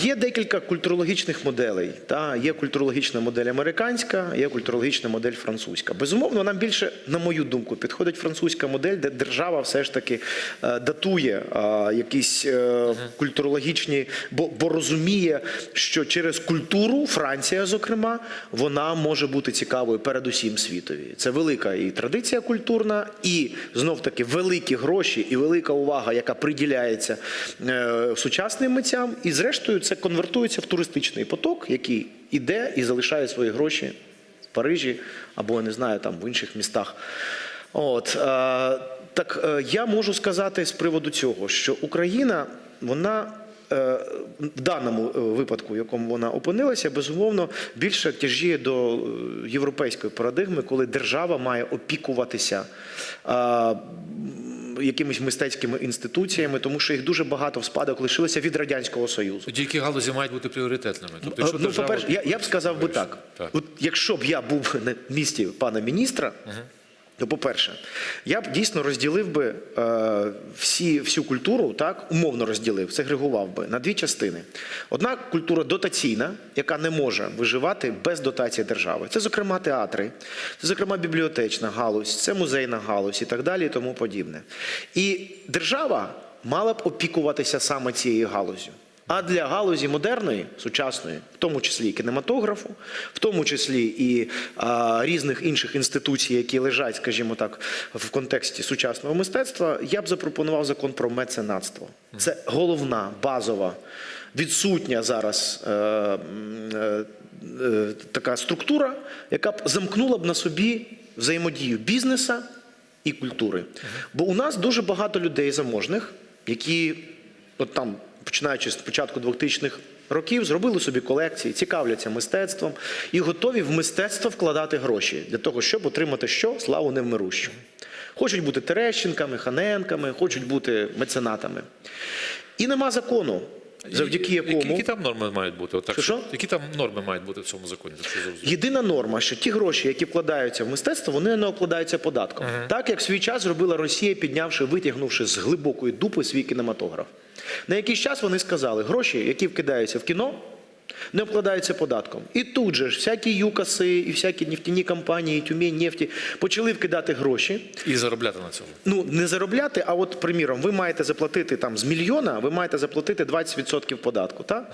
Є декілька культурологічних моделей. Та є культурологічна модель американська, є культурологічна модель французька. Безумовно, нам більше, на мою думку, підходить французька модель, де держава все ж таки е, датує е, якісь е, культурологічні, бо, бо розуміє, що через культуру Франція, зокрема, вона може бути цікавою передусім світові. Це велика і традиція культурна, і знов таки великі гроші і велика увага, яка приділяється сучасним митцям. І зрештою це конвертується в туристичний поток, який іде і залишає свої гроші в Парижі або не знаю там в інших містах. От е, так е, я можу сказати з приводу цього, що Україна вона. е, В даному випадку, в якому вона опинилася, безумовно більше тяжіє до європейської парадигми, коли держава має опікуватися якимись мистецькими інституціями, тому що їх дуже багато в спадок лишилося від радянського союзу. Тоді які галузі мають бути пріоритетними? Тобто, якщо Ну, держава... по-перше, я, я б сказав би так. Так. От якщо б я був на місці пана міністра, то по-перше, я б дійсно розділив би е, всі, всю культуру, так, умовно розділив, сегрегував би на дві частини. Одна культура дотаційна, яка не може виживати без дотації держави. Це, зокрема, театри, це, зокрема, бібліотечна галузь, це музейна галузь і так далі, і тому подібне. І держава мала б опікуватися саме цією галузю. А для галузі модерної, сучасної, в тому числі і кінематографу, в тому числі і а, різних інших інституцій, які лежать, скажімо так, в контексті сучасного мистецтва, я б запропонував закон про меценатство. Це головна, базова, відсутня зараз е, е, така структура, яка б замкнула б на собі взаємодію бізнеса і культури. Бо у нас дуже багато людей заможних, які от там, починаючи з початку 2000-х років, зробили собі колекції, цікавляться мистецтвом і готові в мистецтво вкладати гроші для того, щоб отримати що? Славу невмирущу. Хочуть бути Терещенками, Ханенками, хочуть бути меценатами. І нема закону, завдяки якому. Які там норми мають бути? Отак, так, Що, що? Які там норми мають бути в цьому законі? Так, що Єдина норма, що ті гроші, які вкладаються в мистецтво, вони не обкладаються податком. Так як в свій час зробила Росія, піднявши, витягнувши з глибокої дупи свій кінематограф. На якийсь час вони сказали, гроші, які вкидаються в кіно, не обкладаються податком. І тут же ж всякі ЮКАСи і всякі нефтяні компанії, Тюмень нефті почали вкидати гроші. І заробляти на цьому. Ну, не заробляти, а от, приміром, ви маєте заплатити там з мільйона, ви маєте заплатити 20% податку. Так?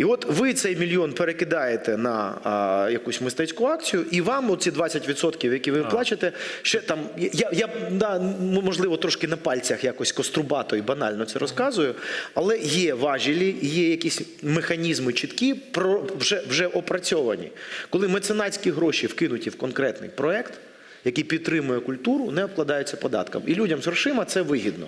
І от ви цей мільйон перекидаєте на а, якусь мистецьку акцію, і вам оці 20%, які ви плачете, ще там я, я да, можливо трошки на пальцях якось кострубато і банально це розказую, але є важелі, є якісь механізми чіткі, про вже, вже опрацьовані. Коли меценатські гроші вкинуті в конкретний проект, який підтримує культуру, не обкладаються податком. І людям з грошима це вигідно.